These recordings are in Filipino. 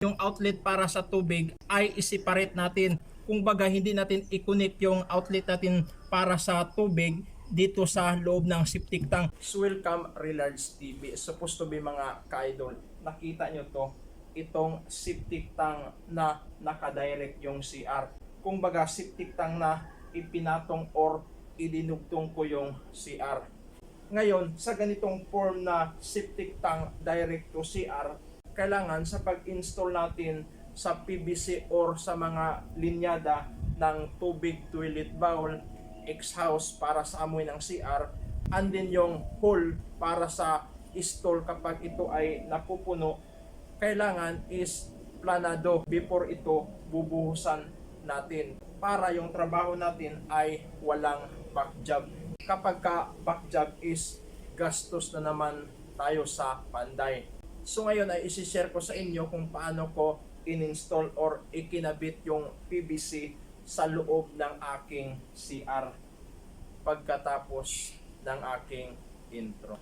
yung outlet para sa tubig ay i-separate natin. Kung baga hindi natin i-connect yung outlet natin para sa tubig dito sa loob ng septic tank. Welcome Relards TV. Supposed to be mga ka-idol. Nakita nyo to, itong septic tank na nakadirect yung CR. Kung baga septic tank na ipinatong or idinugtong ko yung CR. Ngayon, sa ganitong form na septic tank direct to CR, kailangan sa pag-install natin sa PVC or sa mga linyada ng tubig toilet bowl, X-house para sa amoy ng CR, and then yung hole para sa stall kapag ito ay napupuno, kailangan is planado before ito bubuhusan natin para yung trabaho natin ay walang back job. Kapag ka back job is gastos na naman tayo sa panday. So ngayon ay isi-share ko sa inyo kung paano ko in-install or ikinabit yung PVC sa loob ng aking CR pagkatapos ng aking intro.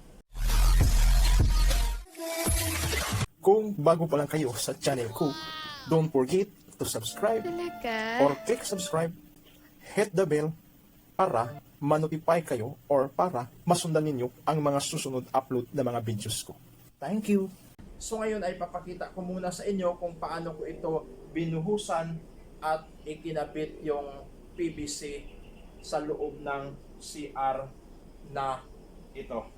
Kung bago pa lang kayo sa channel ko, don't forget to subscribe Talaga? or click subscribe, hit the bell para manotify kayo or para masundan ninyo ang mga susunod upload na mga videos ko. Thank you! So ngayon ay papakita ko muna sa inyo kung paano ko ito binuhusan at ikinabit yung PVC sa loob ng CR na ito.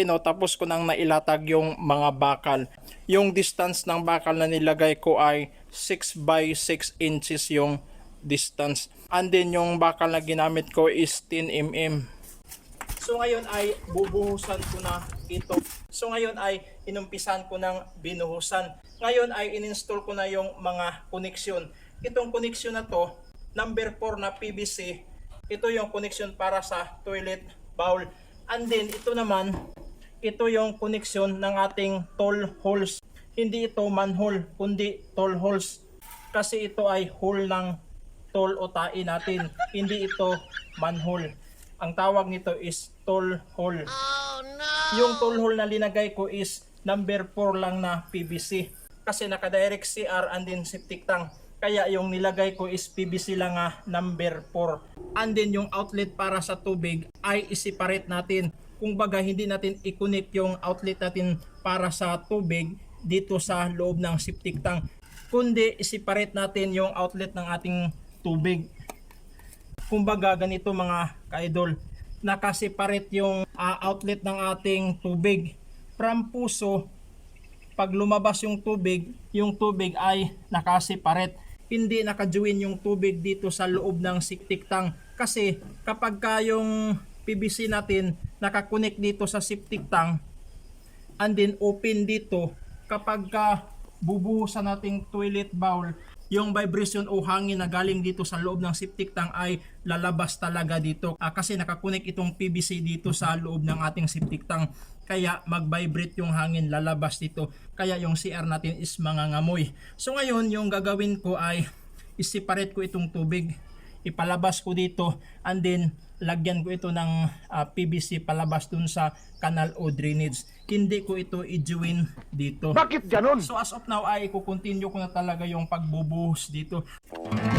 Okay no, tapos ko nang nailatag yung mga bakal. Yung distance ng bakal na nilagay ko ay 6 by 6 inches yung distance. And then yung bakal na ginamit ko is 10 mm. So ngayon ay bubuhusan ko na ito. So ngayon ay inumpisan ko ng binuhusan. Ngayon ay ininstall ko na yung mga koneksyon. Itong koneksyon na to, number 4 na PVC, ito yung koneksyon para sa toilet bowl. And then ito naman, ito yung koneksyon ng ating toll holes. Hindi ito manhole, kundi toll holes. Kasi ito ay hole ng toll o tae natin. Hindi ito manhole. Ang tawag nito is toll hole. Yung toll hole na linagay ko is number 4 lang na PVC. Kasi naka-direct CR and then septic tank. Kaya yung nilagay ko is PVC lang nga number 4. And then yung outlet para sa tubig ay i-separate natin. Kung baga hindi natin i-connect yung outlet natin para sa tubig dito sa loob ng septic tank. Kundi i-separate natin yung outlet ng ating tubig. Kumbaga ganito mga ka-idol nakaseparate yung ah, outlet ng ating tubig. From puso pag lumabas yung tubig yung tubig ay nakaseparate. Hindi nakajoin yung tubig dito sa loob ng septic tank. Kasi kapag ka yung PVC natin nakakonect dito sa septic tank. And then open dito kapag ka bubuhusan nating toilet bowl yung vibration o hangin na galing dito sa loob ng septic tank ay lalabas talaga dito. Ah, kasi nakakunik itong PVC dito sa loob ng ating septic tank. Kaya mag-vibrate yung hangin lalabas dito. Kaya yung CR natin is mangangamoy so ngayon yung gagawin ko ay i-separate ko itong tubig. Ipalabas ko dito. And then lagyan ko ito ng ah, PVC palabas dun sa canal o drainage hindi ko ito i-join dito Bakit ganon? So as of now ay kukontinue ko na talaga yung pagbubuhos dito. So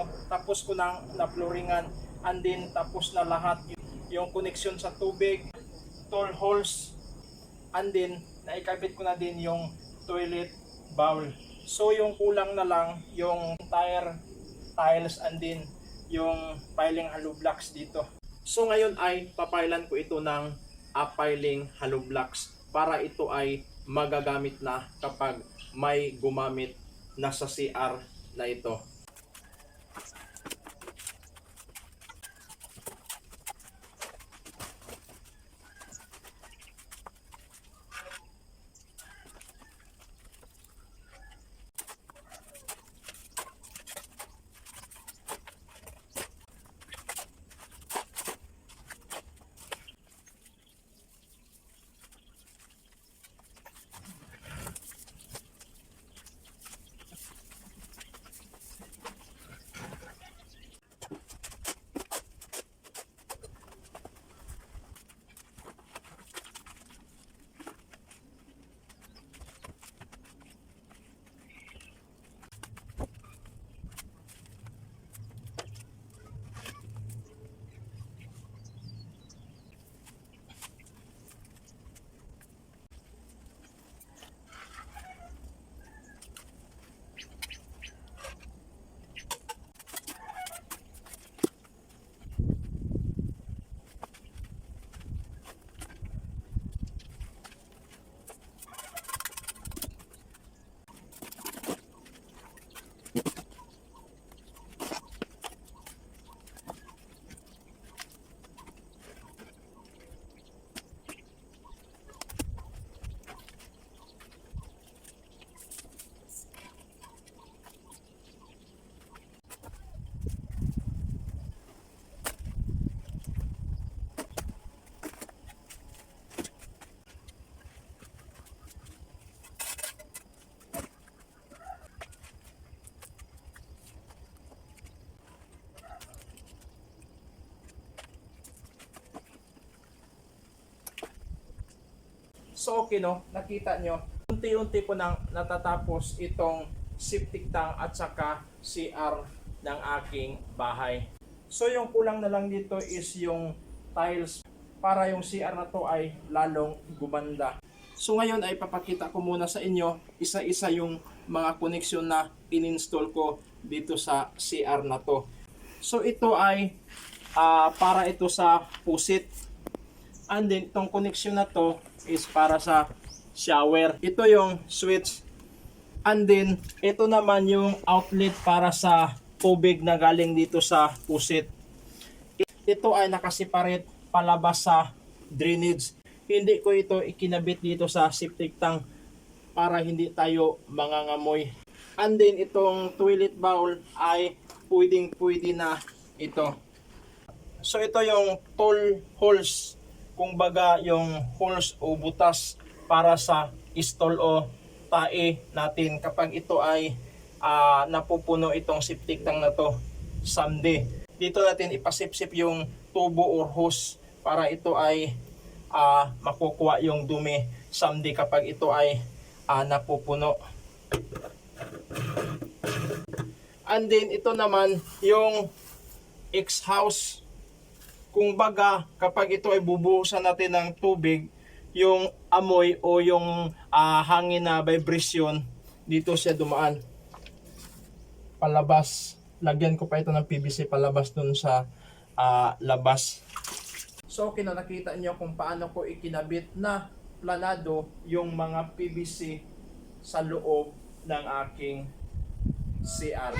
nyo, tapos ko nang na-flooringan and then tapos na lahat yung connection sa tubig, tall holes, and then naikabit ko na din yung toilet bowl. So yung kulang na lang yung tire tiles and then yung piling hollow blocks dito. So ngayon ay papailan ko ito ng uh, piling hollow blocks para ito ay magagamit na kapag may gumamit na sa CR na ito. So okay no, nakita nyo, unti-unti ko nang natatapos itong septic tank at saka CR ng aking bahay. So yung kulang na lang dito is yung tiles para yung CR na to ay lalong gumanda. So ngayon ay papakita ko muna sa inyo isa-isa yung mga koneksyon na ininstall ko dito sa CR na to. So ito ay ah, para ito sa pusit And then, itong connection na to is para sa shower. Ito yung switch. And then, ito naman yung outlet para sa tubig na galing dito sa pusit. Ito ay nakaseparate palabas sa drainage. Hindi ko ito ikinabit dito sa septic tank para hindi tayo mangangamoy. And then, itong toilet bowl ay pwedeng pwede na ito. So ito yung toll holes, kung baga yung holes o butas para sa stall o tae natin kapag ito ay ah, napupuno itong septic tank na to someday. Dito natin ipasipsip yung tubo or hose para ito ay ah, makukuha yung dumi someday kapag ito ay ah, napupuno. And then ito naman yung X-house. Kung baga, kapag ito ay bubuhusan natin ng tubig, yung amoy o yung ah, hangin na vibration, dito siya dumaan. Palabas. Lagyan ko pa ito ng PVC palabas dun sa ah, labas. So, kinakita niyo kung paano ko ikinabit na planado yung mga PVC sa loob ng aking CR.